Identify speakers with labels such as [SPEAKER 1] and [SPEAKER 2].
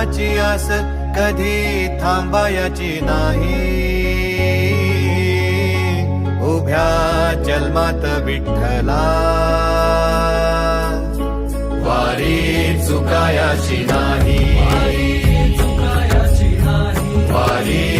[SPEAKER 1] दर्शनाची आस कधी थांबायची नाही. उभ्या जन्मात विठ्ठला. वारी चुकायाची नाही. वारी